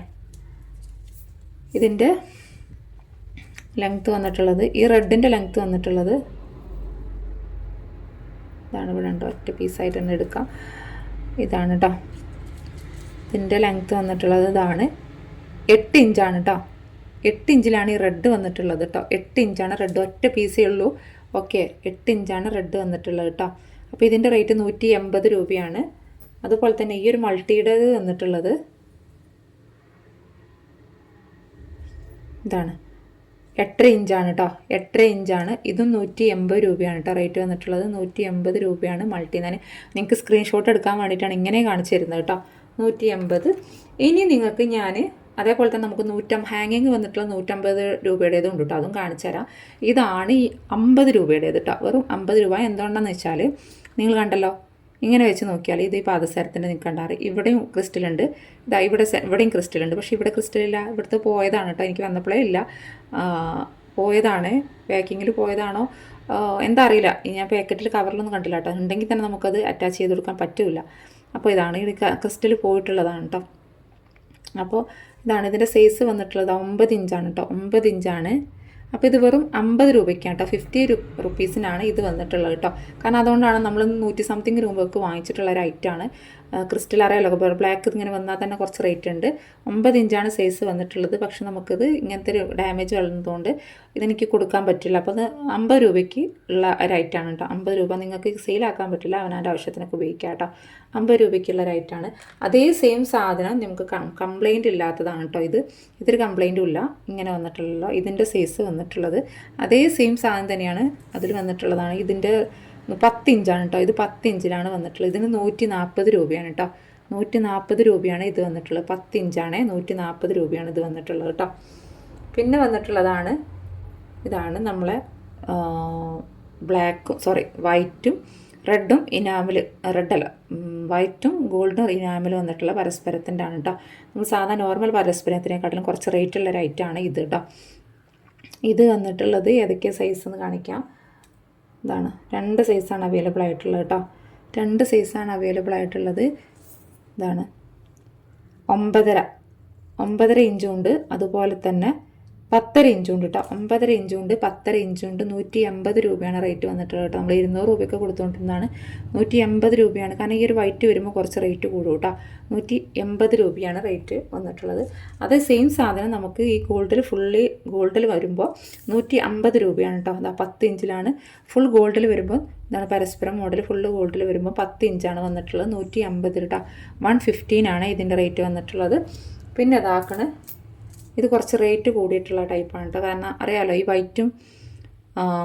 ഇതിന്റെ ലെങ്ത്ത് വന്നിട്ടുള്ളത് ഈ റെഡിന്റെ ലെങ്ത്ത് വന്നിട്ടുള്ളത് ഇതാണ് ഇവിടെ ഉണ്ടോ ഒറ്റ പീസായിട്ട് തന്നെ എടുക്കാം. ഇതാണ് കേട്ടോ ഇതിന്റെ ലെങ്ത്ത് വന്നിട്ടുള്ളത് ഇതാണ്. എട്ട് ഇഞ്ചാണ് കേട്ടോ എട്ട് ഇഞ്ചിലാണ് ഈ റെഡ് വന്നിട്ടുള്ളത് കേട്ടോ എട്ട് ഇഞ്ചാണ് റെഡ് ഒറ്റ പീസേ ഉള്ളൂ. ഓക്കെ എട്ട് ഇഞ്ചാണ് റെഡ് വന്നിട്ടുള്ളത് കേട്ടോ അപ്പോൾ ഇതിന്റെ റേറ്റ് നൂറ്റി എൺപത് രൂപയാണ്. അതുപോലെ തന്നെ ഈ ഒരു മൾട്ടിയുടെ വന്നിട്ടുള്ളത് ഇതാണ്. എട്ടര ഇഞ്ചാണ് കേട്ടോ എട്ടര ഇഞ്ചാണ്. ഇതും നൂറ്റി എൺപത് രൂപയാണ് കേട്ടോ റേറ്റ് വന്നിട്ടുള്ളത്. നൂറ്റി എൺപത് രൂപയാണ് മൾട്ടി ഞാൻ നിങ്ങൾക്ക് സ്ക്രീൻഷോട്ട് എടുക്കാൻ വേണ്ടിയിട്ടാണ് ഇങ്ങനെ കാണിച്ചു തരുന്നത് കേട്ടോ നൂറ്റി എൺപത് ഇനി നിങ്ങൾക്ക് ഞാൻ അതേപോലെ തന്നെ നമുക്ക് നൂറ്റം ഹാങ്ങിങ് വന്നിട്ടുള്ള നൂറ്റമ്പത് രൂപയുടേതും ഉണ്ട് കേട്ടോ അതും കാണിച്ചു തരാം. ഇതാണ് ഈ അമ്പത് രൂപയുടേത് കേട്ടോ വെറും അമ്പത് രൂപ. എന്തുകൊണ്ടാണെന്ന് വെച്ചാൽ നിങ്ങൾ കണ്ടല്ലോ ഇങ്ങനെ വെച്ച് നോക്കിയാൽ ഇത് ഈ പാദസരത്തിന്റെ നിൽക്കണ്ടാറ് ഇവിടെയും ക്രിസ്റ്റൽ ഉണ്ട് ഇതാ ഇവിടെ ഇവിടെയും ക്രിസ്റ്റൽ ഉണ്ട് പക്ഷേ ഇവിടെ ക്രിസ്റ്റൽ ഇല്ല ഇവിടുത്തെ പോയതാണ് കേട്ടോ. എനിക്ക് വന്നപ്പോഴേ ഇല്ല. പോയതാണ്. പാക്കിങ്ങിൽ പോയതാണോ? എന്താ അറിയില്ല. ഞാൻ പാക്കറ്റിൽ കവറിലൊന്നും കണ്ടില്ല കേട്ടോ. ഉണ്ടെങ്കിൽ തന്നെ നമുക്കത് അറ്റാച്ച് ചെയ്ത് കൊടുക്കാൻ പറ്റില്ല അപ്പോൾ ഇതാണ് ഇത് ക്രിസ്റ്റൽ പോയിട്ടുള്ളതാണ് കേട്ടോ. അപ്പോൾ ഇതാണ് ഇതിന്റെ സൈസ് വന്നിട്ടുള്ളത് ഒമ്പത് ഇഞ്ചാണ് കേട്ടോ. ഒമ്പത് ഇഞ്ചാണ്. അപ്പോൾ ഇത് വെറും അമ്പത് രൂപയ്ക്കാണ് കേട്ടോ ഫിഫ്റ്റി റുപ്പീസിനാണ് ഇത് വന്നിട്ടുള്ളത് കേട്ടോ കാരണം അതുകൊണ്ടാണ് നമ്മൾ നൂറ്റി സംതിങ് രൂപയ്ക്ക് വാങ്ങിച്ചിട്ടുള്ള ഒരു ഐറ്റമാണ് ക്രിസ്റ്റൽ അറിയാലോ ബ്ലാക്ക് ഇങ്ങനെ വന്നാൽ തന്നെ കുറച്ച് റേറ്റ് ഉണ്ട്. ഒമ്പത് ഇഞ്ചാണ് സൈസ് വന്നിട്ടുള്ളത്. പക്ഷെ നമുക്കിത് ഇങ്ങനത്തെ ഒരു ഡാമേജ് വളർന്നതുകൊണ്ട് ഇതെനിക്ക് കൊടുക്കാൻ പറ്റില്ല. അപ്പോൾ അത് അമ്പത് രൂപയ്ക്ക് ഉള്ള ഐറ്റമാണ് കേട്ടോ അമ്പത് രൂപ നിങ്ങൾക്ക് സെയിലാക്കാൻ പറ്റില്ല. അവനവന്റെ ആവശ്യത്തിനൊക്കെ ഉപയോഗിക്കാം കേട്ടോ അമ്പത് രൂപയ്ക്കുള്ള ഒരു ഐറ്റാണ് അതേ സെയിം സാധനം നമുക്ക് കംപ്ലൈന്റ് ഇല്ലാത്തതാണ് കേട്ടോ ഇത്. ഇതൊരു കംപ്ലൈന്റും ഇല്ല. ഇങ്ങനെ വന്നിട്ടുള്ളല്ലോ ഇതിന്റെ സൈസ് വന്നിട്ടുള്ളത്. അതേ സെയിം സാധനം തന്നെയാണ് അതിൽ വന്നിട്ടുള്ളതാണ്. ഇതിന്റെ പത്ത് ഇഞ്ചാണ് കേട്ടോ ഇത് പത്ത് ഇഞ്ചിലാണ് വന്നിട്ടുള്ളത്. ഇതിന് നൂറ്റി നാൽപ്പത് രൂപയാണ് കേട്ടോ നൂറ്റി നാൽപ്പത് രൂപയാണ് ഇത് വന്നിട്ടുള്ളത്. പത്ത് ഇഞ്ചാണ് നൂറ്റി നാൽപ്പത് രൂപയാണ് ഇത് വന്നിട്ടുള്ളത് കേട്ടോ പിന്നെ വന്നിട്ടുള്ളതാണ് ഇതാണ് നമ്മളെ ബ്ലാക്കും സോറി വൈറ്റും റെഡും ഇനാമിൽ റെഡല്ല വൈറ്റും ഗോൾഡും ഇനാമിൽ വന്നിട്ടുള്ള പരസ്പരത്തിന്റെ ആണ് കേട്ടോ നമ്മൾ സാധാരണ നോർമൽ പരസ്പരത്തിനെക്കാട്ടിലും കുറച്ച് റേറ്റുള്ള ഒരു ഐറ്റമാണ് ഇത് കേട്ടോ ഇത് വന്നിട്ടുള്ളത് ഏതൊക്കെ സൈസ് എന്ന് കാണിക്കാം. ഇതാണ്. രണ്ട് സൈസാണ് അവൈലബിൾ ആയിട്ടുള്ളത് കേട്ടോ. രണ്ട് സൈസാണ് അവൈലബിൾ ആയിട്ടുള്ളത്. ഇതാണ്. ഒമ്പതര. ഒമ്പതര ഇഞ്ചുണ്ട് അതുപോലെ തന്നെ പത്തര ഇഞ്ചുണ്ട് കേട്ടോ. ഒമ്പതര ഇഞ്ചുണ്ട് പത്തര ഇഞ്ചുണ്ട് നൂറ്റി എൺപത് രൂപയാണ് റേറ്റ് വന്നിട്ടുള്ളത് കേട്ടോ. നമ്മൾ ഇരുന്നൂറ് രൂപയ്ക്ക് കൊടുത്തുകൊണ്ടിരുന്നതാണ് നൂറ്റി എൺപത് രൂപയാണ്. കാരണം ഈ ഒരു വൈറ്റ് വരുമ്പോൾ കുറച്ച് റേറ്റ് കൂടും കേട്ടോ. നൂറ്റി എൺപത് രൂപയാണ് റേറ്റ് വന്നിട്ടുള്ളത്. അതേ സെയിം സാധനം നമുക്ക് ഈ ഗോൾഡിൽ ഫുള്ളി ഗോൾഡിൽ വരുമ്പോൾ നൂറ്റി അമ്പത് രൂപയാണ് കേട്ടോ. അതാ പത്ത് ഇഞ്ചിലാണ്. ഫുൾ ഗോൾഡിൽ വരുമ്പോൾ ഇതാണ് പരസ്പരം മോഡൽ. ഫുള്ള് ഗോൾഡിൽ വരുമ്പോൾ പത്ത് ഇഞ്ചാണ് വന്നിട്ടുള്ളത്. നൂറ്റി അമ്പത് കേട്ടോ. വൺ ഫിഫ്റ്റീനാണ് ഇതിന്റെ റേറ്റ് വന്നിട്ടുള്ളത്. പിന്നെ അതാക്കണ് ഇത് കുറച്ച് റേറ്റ് കൂടിയിട്ടുള്ള ടൈപ്പാണ് കേട്ടോ കാരണം അറിയാലോ ഈ വൈറ്റും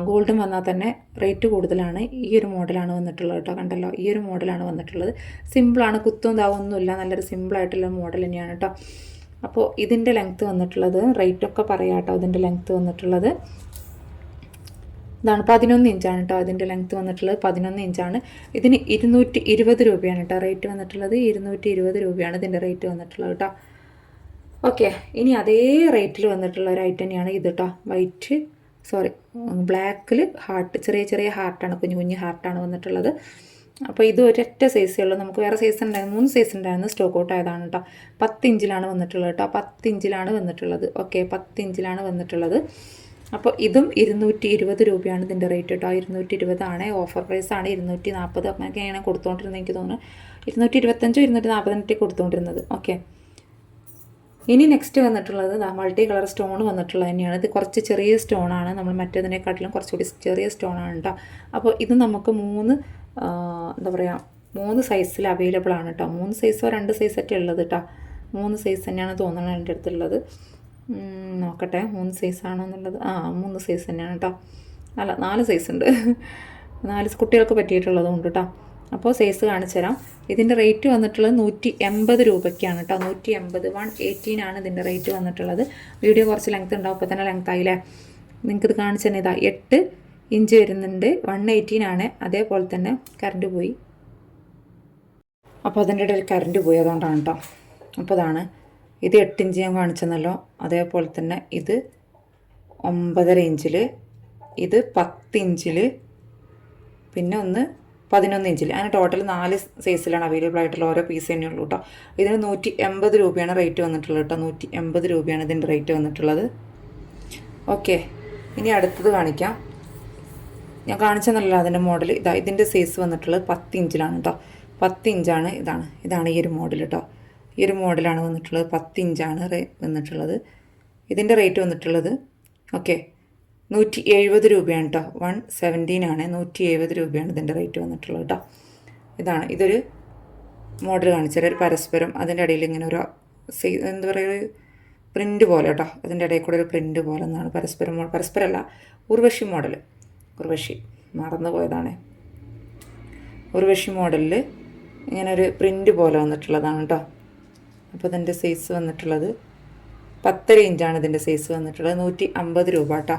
ഗോൾഡും വന്നാൽ തന്നെ റേറ്റ് കൂടുതലാണ്. ഈ ഒരു മോഡലാണ് വന്നിട്ടുള്ളത് കേട്ടോ കണ്ടല്ലോ ഈ ഒരു മോഡലാണ് വന്നിട്ടുള്ളത്. സിമ്പിളാണ് കുത്തും ഇതാവൊന്നുമില്ല നല്ലൊരു സിമ്പിളായിട്ടുള്ള മോഡൽ തന്നെയാണ് കേട്ടോ അപ്പോൾ ഇതിന്റെ ലെങ്ത്ത് വന്നിട്ടുള്ളത് റേറ്റൊക്കെ പറയാം കേട്ടോ ഇതിന്റെ ലെങ്ത്ത് വന്നിട്ടുള്ളത്. ഇതാണ് പതിനൊന്ന് ഇഞ്ചാണ് കേട്ടോ അതിന്റെ ലെങ്ത്ത് വന്നിട്ടുള്ളത് പതിനൊന്ന് ഇഞ്ചാണ് ഇതിന് ഇരുന്നൂറ്റി ഇരുപത് രൂപയാണ് കേട്ടോ റേറ്റ് വന്നിട്ടുള്ളത്. ഇരുന്നൂറ്റി ഇരുപത് രൂപയാണ് ഇതിന്റെ റേറ്റ് വന്നിട്ടുള്ളത് കേട്ടോ ഓക്കെ ഇനി അതേ റേറ്റിൽ വന്നിട്ടുള്ള ഒരു ഐറ്റം തന്നെയാണ് ഇത് കേട്ടോ വൈറ്റ് സോറി ബ്ലാക്കിൽ ഹാർട്ട് ചെറിയ ചെറിയ ഹാർട്ടാണ് കുഞ്ഞു കുഞ്ഞു ഹാർട്ടാണ് വന്നിട്ടുള്ളത്. അപ്പോൾ ഇത് ഒരൊറ്റ സൈസേ ഉള്ളൂ. നമുക്ക് വേറെ സൈസ് ഉണ്ടായിരുന്നു മൂന്ന് സൈസ് ഉണ്ടായിരുന്നു സ്റ്റോക്ക് ഔട്ട് ആയതാണ് കേട്ടോ പത്ത് ഇഞ്ചിലാണ് വന്നിട്ടുള്ളത് കേട്ടോ പത്ത് ഇഞ്ചിലാണ് വന്നിട്ടുള്ളത്. ഓക്കെ പത്ത് ഇഞ്ചിലാണ് വന്നിട്ടുള്ളത്. അപ്പോൾ ഇതും ഇരുന്നൂറ്റി ഇരുപത് രൂപയാണ് ഇതിന്റെ റേറ്റ് കേട്ടോ ഇരുന്നൂറ്റി ഇരുപതാണ് ഓഫർ പ്രൈസ് ആണ് ഇരുന്നൂറ്റി നാൽപ്പത് അങ്ങനെയൊക്കെയാണ് കൊടുത്തുകൊണ്ടിരുന്നത് എനിക്ക് തോന്നുന്നു. ഇരുന്നൂറ്റി ഇരുപത്തഞ്ചോ ഇരുന്നൂറ്റി നാൽപ്പതിനെട്ടി കൊടുത്തുകൊണ്ടിരുന്നത് ഓക്കെ ഇനി നെക്സ്റ്റ് വന്നിട്ടുള്ളത് മൾട്ടി കളർ സ്റ്റോൺ വന്നിട്ടുള്ളത് തന്നെയാണ്. ഇത് കുറച്ച് ചെറിയ സ്റ്റോൺ ആണ്. നമ്മൾ മറ്റേതിനെക്കാട്ടിലും കുറച്ചുകൂടി ചെറിയ സ്റ്റോൺ ആണ് കേട്ടോ അപ്പോൾ ഇത് നമുക്ക് മൂന്ന് എന്താ പറയുക മൂന്ന് സൈസിൽ അവൈലബിൾ ആണ് കേട്ടോ മൂന്ന് സൈസോ രണ്ട് സൈസൊക്കെ ഉള്ളത് കേട്ടോ മൂന്ന് സൈസ് തന്നെയാണ് തോന്നുന്നത് എന്റെ അടുത്തുള്ളത്. നോക്കട്ടെ. മൂന്ന് സൈസാണോ എന്നുള്ളത്. ആ മൂന്ന് സൈസ് തന്നെയാണ് കേട്ടോ അല്ല നാല് സൈസ് ഉണ്ട്. നാല് കുട്ടികൾക്ക് പറ്റിയിട്ടുള്ളതും ഉണ്ട് കേട്ടോ അപ്പോൾ സൈസ് കാണിച്ചു തരാം. ഇതിന്റെ റേറ്റ് വന്നിട്ടുള്ളത് നൂറ്റി എൺപത് രൂപയ്ക്കാണ് കേട്ടോ നൂറ്റി എൺപത് വൺ എയ്റ്റീൻ ആണ് ഇതിന്റെ റേറ്റ് വന്നിട്ടുള്ളത്. വീഡിയോ കുറച്ച് ലെങ്ത് ഉണ്ടാവും. അപ്പോൾ തന്നെ ലെങ്ത് ആയില്ലേ? നിങ്ങൾക്കിത് കാണിച്ചു തന്നെ ഇതാ. എട്ട് ഇഞ്ച് വരുന്നുണ്ട്. വൺ എയ്റ്റീൻ ആണ്. അതേപോലെ തന്നെ കറണ്ട് പോയി. അപ്പോൾ അതിന്റെ ഇടയിൽ കറണ്ട് പോയി അതുകൊണ്ടാണ് കേട്ടോ അപ്പോൾ അതാണ് ഇത് എട്ട് ഇഞ്ച് ഞാൻ കാണിച്ചെന്നല്ലോ. അതേപോലെ തന്നെ ഇത് ഒമ്പതര ഇഞ്ചിൽ ഇത് പത്ത് ഇഞ്ചിൽ പിന്നെ ഒന്ന് പതിനൊന്ന് ഇഞ്ചിൽ അതിന് ടോട്ടൽ നാല് സൈസിലാണ് അവൈലബിൾ ആയിട്ടുള്ള ഓരോ പീസ് തന്നെ ഉള്ളൂ കേട്ടോ ഇതിന് നൂറ്റി എൺപത് രൂപയാണ് റേറ്റ് വന്നിട്ടുള്ളത് കേട്ടോ നൂറ്റി എൺപത് രൂപയാണ് ഇതിന്റെ റേറ്റ് വന്നിട്ടുള്ളത്. ഓക്കെ ഇനി അടുത്തത് കാണിക്കാം. ഞാൻ കാണിച്ചെന്നല്ല അതിന്റെ മോഡൽ ഇതാ ഇതിന്റെ സൈസ് വന്നിട്ടുള്ളത് പത്ത് ഇഞ്ചിലാണ് കേട്ടോ പത്ത് ഇഞ്ചാണ് ഇതാണ്. ഇതാണ് ഈ ഒരു മോഡൽ കേട്ടോ ഈ ഒരു മോഡലാണ് വന്നിട്ടുള്ളത് പത്ത് ഇഞ്ചാണ് വന്നിട്ടുള്ളത്. ഇതിന്റെ റേറ്റ് വന്നിട്ടുള്ളത് ഓക്കെ നൂറ്റി എഴുപത് രൂപയാണ് കേട്ടോ വൺ സെവന്റീൻ ആണ്. നൂറ്റി എഴുപത് രൂപയാണ് ഇതിന്റെ റേറ്റ് വന്നിട്ടുള്ളത് കേട്ടോ ഇതാണ്. ഇതൊരു മോഡൽ കാണിച്ചാൽ ഒരു പരസ്പരം അതിന്റെ ഇടയിൽ ഇങ്ങനെ ഒരു എന്താ പറയുക ഒരു പ്രിന്റ് പോലെ കേട്ടോ അതിന്റെ ഇടയിൽ കൂടെ ഒരു പ്രിന്റ് പോലെ എന്നാണ് പരസ്പരം പരസ്പരമല്ല ഉർവശി മോഡൽ ഉർവശി. മറന്നു പോയതാണ്. ഉർവശി മോഡലിൽ ഇങ്ങനെ ഒരു പ്രിന്റ് പോലെ വന്നിട്ടുള്ളതാണ് കേട്ടോ അപ്പോൾ ഇതിന്റെ സൈസ് വന്നിട്ടുള്ളത് പത്തര ഇഞ്ചാണ് ഇതിന്റെ സൈസ് വന്നിട്ടുള്ളത്. നൂറ്റി അമ്പത് രൂപ കേട്ടോ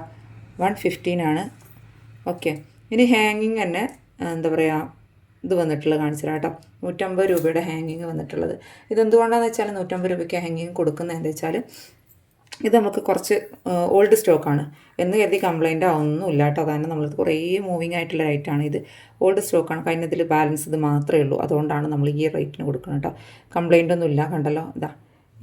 വൺ ഫിഫ്റ്റീൻ ആണ്. ഓക്കെ ഇനി ഹാങ്ങിങ് തന്നെ എന്താ പറയുക ഇത് വന്നിട്ടുള്ളത് കാണിച്ചില്ല കേട്ടോ. നൂറ്റമ്പത് രൂപയുടെ ഹാങ്ങിങ് വന്നിട്ടുള്ളത്. ഇതെന്തുകൊണ്ടാണെന്ന് വെച്ചാൽ നൂറ്റമ്പത് രൂപയ്ക്ക് ഹാങ്ങിങ് കൊടുക്കുന്നത് എന്താ വെച്ചാൽ ഇത് നമുക്ക് കുറച്ച് ഓൾഡ് സ്റ്റോക്കാണ് എന്ന് കരുതി കംപ്ലൈന്റ് ആവുന്നില്ല കേട്ടോ. കാരണം നമ്മൾ കുറേ മൂവിങ് ആയിട്ടുള്ള റേറ്റാണ് ഇത്. ഓൾഡ് സ്റ്റോക്കാണ് കഴിഞ്ഞതിൽ ബാലൻസ് ഇത് മാത്രമേ ഉള്ളൂ. അതുകൊണ്ടാണ് നമ്മൾ ഈ റേറ്റിന് കൊടുക്കുന്നത് കേട്ടോ. കംപ്ലൈന്റ് ഒന്നും ഇല്ല കണ്ടല്ലോ. ഇതാ.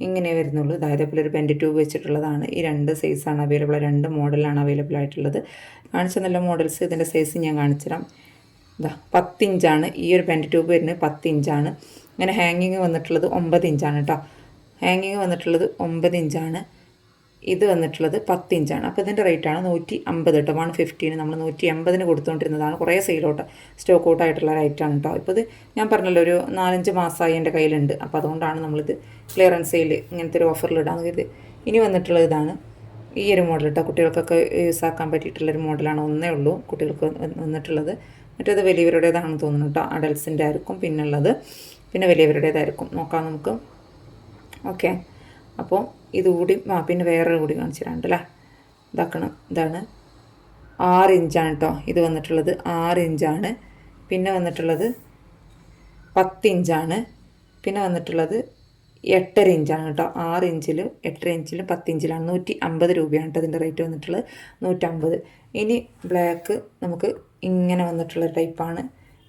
ഇങ്ങനെ വരുന്നുള്ളൂ. അതായത് ഇപ്പോൾ ഒരു ബെൻഡ് ട്യൂബ് വെച്ചിട്ടുള്ളതാണ്. ഈ രണ്ട് സൈസാണ് അവൈലബിൾ രണ്ട് മോഡലാണ് അവൈലബിൾ ആയിട്ടുള്ളത്. കാണിച്ച നല്ല മോഡൽസ് ഇതിന്റെ സൈസ് ഞാൻ കാണിച്ചുതരാം. ഇതാ പത്ത് ഇഞ്ചാണ് ഈ ഒരു ബെൻഡ് ട്യൂബ് വരുന്നത് പത്ത് ഇഞ്ചാണ് ഇങ്ങനെ ഹാങ്ങിങ് വന്നിട്ടുള്ളത് ഒമ്പത് ഇഞ്ചാണ് കേട്ടോ ഹാങ്ങിങ് വന്നിട്ടുള്ളത് ഒമ്പത് ഇഞ്ചാണ് ഇത് വന്നിട്ടുള്ളത് പത്ത് ഇഞ്ചാണ് അപ്പോൾ ഇതിന്റെ റേറ്റാണ് നൂറ്റി അമ്പത് കേട്ടോ വൺ ഫിഫ്റ്റീന് നമ്മൾ നൂറ്റി അമ്പതിന് കൊടുത്തുകൊണ്ടിരുന്നതാണ് കുറേ സെയിലോട്ട് സ്റ്റോക്ക് ഔട്ട് ആയിട്ടുള്ള റേറ്റാണ് കേട്ടോ ഇപ്പോൾ ഇത് ഞാൻ പറഞ്ഞല്ലോ ഒരു നാലഞ്ച് മാസമായി എന്റെ കയ്യിലുണ്ട്. അപ്പോൾ അതുകൊണ്ടാണ് നമ്മളിത് ക്ലിയറൻസ് സെയിൽ ഇങ്ങനത്തെ ഒരു ഓഫറിൽ ഇടാന്ന് ഇത് ഇനി വന്നിട്ടുള്ള ഇതാണ്. ഈ ഒരു മോഡൽ കേട്ടോ കുട്ടികൾക്കൊക്കെ യൂസ് ആക്കാൻ പറ്റിയിട്ടുള്ളൊരു മോഡലാണ് ഒന്നേ ഉള്ളൂ കുട്ടികൾക്ക് വന്നിട്ടുള്ളത്. മറ്റേത് വലിയവരുടേതാണെന്ന് തോന്നുന്നു കേട്ടോ അഡൽസിന്റെ ആയിരിക്കും പിന്നുള്ളത്. പിന്നെ വലിയവരുടേതായിരിക്കും. നോക്കാം നമുക്ക്. ഓക്കെ അപ്പോൾ ഇതുകൂടി ആ പിന്നെ വേറെ കൂടി കാണിച്ചു തരാണ്ടല്ലേ ഇതാക്കണം ഇതാണ്. ആറ് ഇഞ്ചാണ് കേട്ടോ ഇത് വന്നിട്ടുള്ളത്. ആറ് ഇഞ്ചാണ്. പിന്നെ വന്നിട്ടുള്ളത് പത്ത് ഇഞ്ചാണ്. പിന്നെ വന്നിട്ടുള്ളത് എട്ടര ഇഞ്ചാണ് കേട്ടോ ആറ് ഇഞ്ചിലും എട്ടര ഇഞ്ചിലും പത്ത് ഇഞ്ചിലാണ്. നൂറ്റി അമ്പത് രൂപയാണ് കേട്ടോ ഇതിന്റെ റേറ്റ് വന്നിട്ടുള്ളത്. നൂറ്റമ്പത്. ഇനി ബ്ലാക്ക് നമുക്ക് ഇങ്ങനെ വന്നിട്ടുള്ള ടൈപ്പാണ്.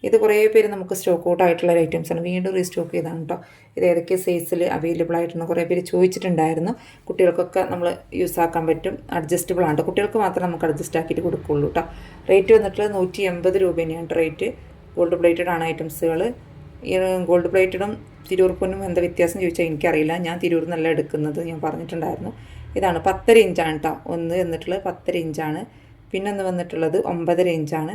ഇത് കുറേ പേര് നമുക്ക് സ്റ്റോക്ക് ഔട്ട് ആയിട്ടുള്ള ഐറ്റംസ് ആണ്. വീണ്ടും റീസ്റ്റോക്ക് ചെയ്താണ് കേട്ടോ ഇത് ഏതൊക്കെ സൈസിൽ അവൈലബിൾ ആയിട്ടുണ്ട് കുറേ പേര് ചോദിച്ചിട്ടുണ്ടായിരുന്നു. കുട്ടികൾക്കൊക്കെ നമ്മൾ യൂസ് ആക്കാൻ പറ്റും. അഡ്ജസ്റ്റബിൾ ആണ് ട്ടോ. കുട്ടികൾക്ക് മാത്രം നമുക്ക് അഡ്ജസ്റ്റ് ആക്കിയിട്ട് കൊടുക്കുള്ളൂ കേട്ടോ റേറ്റ് വന്നിട്ടുള്ളത് നൂറ്റി എൺപത് രൂപ തന്നെയാണ് റേറ്റ് ഗോൾഡ് പ്ലേറ്റഡ് ആണ് ഐറ്റംസുകൾ ഈ ഗോൾഡ് പ്ലേറ്റഡും തിരൂർപ്പൊന്നും എന്താ വ്യത്യാസം ചോദിച്ചാൽ എനിക്കറിയില്ല. ഞാൻ തിരൂർ നല്ല എടുക്കുന്നത്. ഞാൻ പറഞ്ഞിട്ടുണ്ടായിരുന്നു. ഇതാണ് പത്തര ഇഞ്ചാണ് കേട്ടോ ഒന്ന് എന്നിട്ടുള്ളത് പത്തര ഇഞ്ചാണ് പിന്നെ ഒന്ന് വന്നിട്ടുള്ളത് ഒമ്പതര ഇഞ്ചാണ്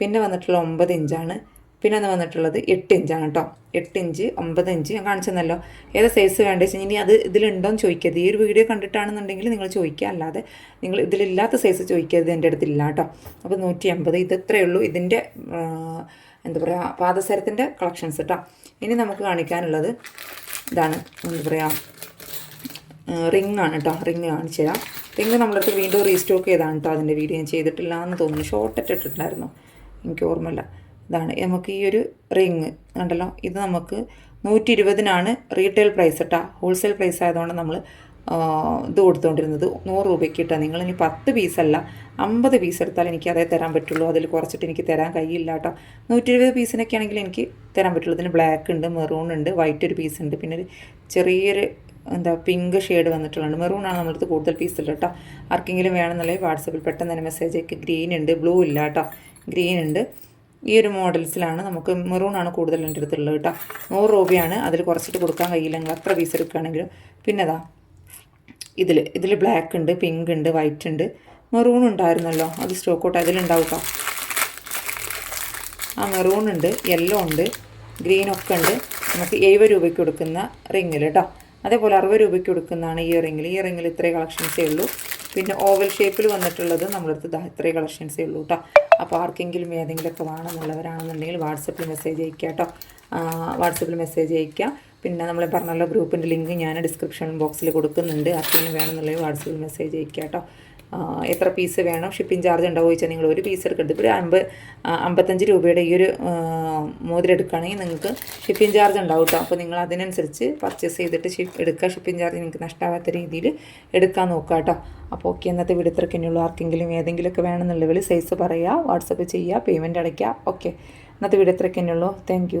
പിന്നെ വന്നിട്ടുള്ള ഒമ്പത് ഇഞ്ചാണ്. പിന്നെ അത് വന്നിട്ടുള്ളത് എട്ട് ഇഞ്ചാണ് കേട്ടോ എട്ട് ഇഞ്ച് ഒമ്പത് ഇഞ്ച് ഞാൻ കാണിച്ചെന്നല്ലോ. ഏത് സൈസ് വേണ്ടത് ഇനി അത് ഇതിലുണ്ടോ എന്ന് ചോദിക്കരുത്. ഈ ഒരു വീഡിയോ കണ്ടിട്ടാണെന്നുണ്ടെങ്കിൽ നിങ്ങൾ ചോദിക്കുക. അല്ലാതെ നിങ്ങൾ ഇതിലില്ലാത്ത സൈസ് ചോദിക്കരുത് എന്റെ അടുത്തില്ല കേട്ടോ അപ്പോൾ നൂറ്റി അമ്പത് ഇത് ഇത്രയേ ഉള്ളൂ. ഇതിന്റെ എന്താ പറയുക പാദസരത്തിന്റെ കളക്ഷൻസ് കേട്ടോ ഇനി നമുക്ക് കാണിക്കാനുള്ളത് ഇതാണ് എന്താ പറയുക റിംഗ് ആണ് കേട്ടോ റിങ് കാണിച്ചു തരാം റിങ് നമ്മളടുത്ത് വീണ്ടും റീസ്റ്റോക്ക് ചെയ്താണ് കേട്ടോ അതിന്റെ വീഡിയോ ഞാൻ ചെയ്തിട്ടില്ല എന്ന് തോന്നുന്നു ഷോർട്ട് ഇട്ടിട്ടുണ്ടായിരുന്നു. എനിക്ക് ഓർമ്മയില്ല. ഇതാണ്. നമുക്ക് ഈ ഒരു റിങ് ഉണ്ടല്ലോ ഇത് നമുക്ക് നൂറ്റി ഇരുപതിനാണ് റീറ്റെയിൽ പ്രൈസ് കേട്ടോ ഹോൾസെയിൽ പ്രൈസ് ആയതുകൊണ്ട് നമ്മൾ ഇത് കൊടുത്തുകൊണ്ടിരുന്നത് നൂറ് രൂപയ്ക്ക് കിട്ടുക നിങ്ങൾ ഇനി പത്ത് പീസല്ല അമ്പത് പീസ് എടുത്താൽ എനിക്ക് അതേ തരാൻ പറ്റുള്ളൂ. അതിൽ കുറച്ചിട്ട് എനിക്ക് തരാൻ കഴിയില്ല കേട്ടോ നൂറ്റി ഇരുപത് പീസിനൊക്കെ ആണെങ്കിൽ എനിക്ക് തരാൻ പറ്റുള്ളൂ. ഇതിന് ബ്ലാക്ക് ഉണ്ട് മെറൂൺ ഉണ്ട് വൈറ്റ് ഒരു പീസ് ഉണ്ട്. പിന്നെ ഒരു ചെറിയൊരു എന്താ പിങ്ക് ഷെയ്ഡ് വന്നിട്ടുള്ളത് മെറൂൺ ആണ് നമ്മളടുത്ത് കൂടുതൽ പീസ് ഉള്ളത് കേട്ടോ ആർക്കെങ്കിലും വേണമെന്നുണ്ടെങ്കിൽ വാട്സപ്പിൽ പെട്ടെന്ന് തന്നെ മെസ്സേജ് അയക്കുക ഗ്രീൻ ഉണ്ട് ബ്ലൂ ഇല്ല കേട്ടോ ഗ്രീൻ ഉണ്ട്. ഈ ഒരു മോഡൽസിലാണ് നമുക്ക് മെറൂൺ ആണ് കൂടുതൽ എന്റെ അടുത്തുള്ളത് കേട്ടോ. നൂറ് രൂപയാണ്. അതിൽ കുറച്ചിട്ട് കൊടുക്കാൻ കഴിയില്ലെങ്കിൽ അത്ര പീസ് എടുക്കുകയാണെങ്കിലും. പിന്നെ അതാ ഇതിൽ ഇതിൽ ബ്ലാക്ക് ഉണ്ട് പിങ്ക് ഉണ്ട് വൈറ്റ് ഉണ്ട്. മെറൂൺ ഉണ്ടായിരുന്നല്ലോ. അത് സ്റ്റോക്ക് ഔട്ട് അതിലുണ്ടാവും കേട്ടോ. ആ മെറൂൺ ഉണ്ട് യെല്ലോ ഉണ്ട് ഗ്രീൻ ഒക്കെ ഉണ്ട്. നമുക്ക് എഴുപത് രൂപയ്ക്ക് കൊടുക്കുന്ന റിങ്ങിൽ കേട്ടോ. അതേപോലെ അറുപത് രൂപയ്ക്ക് കൊടുക്കുന്നതാണ് ഈ റിങ്ങിൽ ഈ റിങ്ങിൽ ഇത്രയും കളക്ഷൻസേ ഉള്ളൂ. പിന്നെ ഓവൽ ഷേപ്പിൽ വന്നിട്ടുള്ളത് നമ്മളടുത്ത് ഇത്രയും കളക്ഷൻസേ ഉള്ളൂ കേട്ടോ അപ്പോൾ ആർക്കെങ്കിലും ഏതെങ്കിലുമൊക്കെ വേണമെന്നുള്ളവരാണെന്നുണ്ടെങ്കിൽ വാട്സപ്പിൽ മെസ്സേജ് അയക്കുക കേട്ടോ വാട്സപ്പിൽ മെസ്സേജ് അയക്കുക പിന്നെ നമ്മൾ പറഞ്ഞല്ലോ ഗ്രൂപ്പിന്റെ ലിങ്ക് ഞാൻ ഡിസ്ക്രിപ്ഷൻ ബോക്സിൽ കൊടുക്കുന്നുണ്ട്. ആർക്കെങ്കിലും വേണമെന്നുള്ളത് വാട്സപ്പിൽ മെസ്സേജ് അയക്കുക കേട്ടോ എത്ര പീസ് വേണം? ഷിപ്പിംഗ് ചാർജ് ഉണ്ടാവുക ചോദിച്ചാൽ നിങ്ങൾ ഒരു പീസ് എടുക്കരുത്. ഇപ്പോൾ ഒരു അമ്പത് അമ്പത്തഞ്ച് രൂപയുടെ ഈ ഒരു മോതിരം എടുക്കുകയാണെങ്കിൽ നിങ്ങൾക്ക് ഷിപ്പിംഗ് ചാർജ് ഉണ്ടാവും കേട്ടോ അപ്പോൾ നിങ്ങൾ അതിനനുസരിച്ച് പർച്ചേസ് ചെയ്തിട്ട് ഷിപ്പ് എടുക്കുക. ഷിപ്പിംഗ് ചാർജ് നിങ്ങൾക്ക് നഷ്ടമാവാത്ത രീതിയിൽ എടുക്കാൻ നോക്കുക കേട്ടോ അപ്പോൾ ഓക്കെ ഇന്നത്തെ ഇത്രയ്ക്കുള്ള ആർക്കെങ്കിലും ഏതെങ്കിലുമൊക്കെ വേണമെന്നുള്ളവർ സൈസ് പറയുക വാട്സപ്പ് ചെയ്യുക പേയ്മെന്റ് അടയ്ക്കുക. ഓക്കെ ഇന്നത്തെ ഇത്രയ്ക്കുള്ളൂ താങ്ക്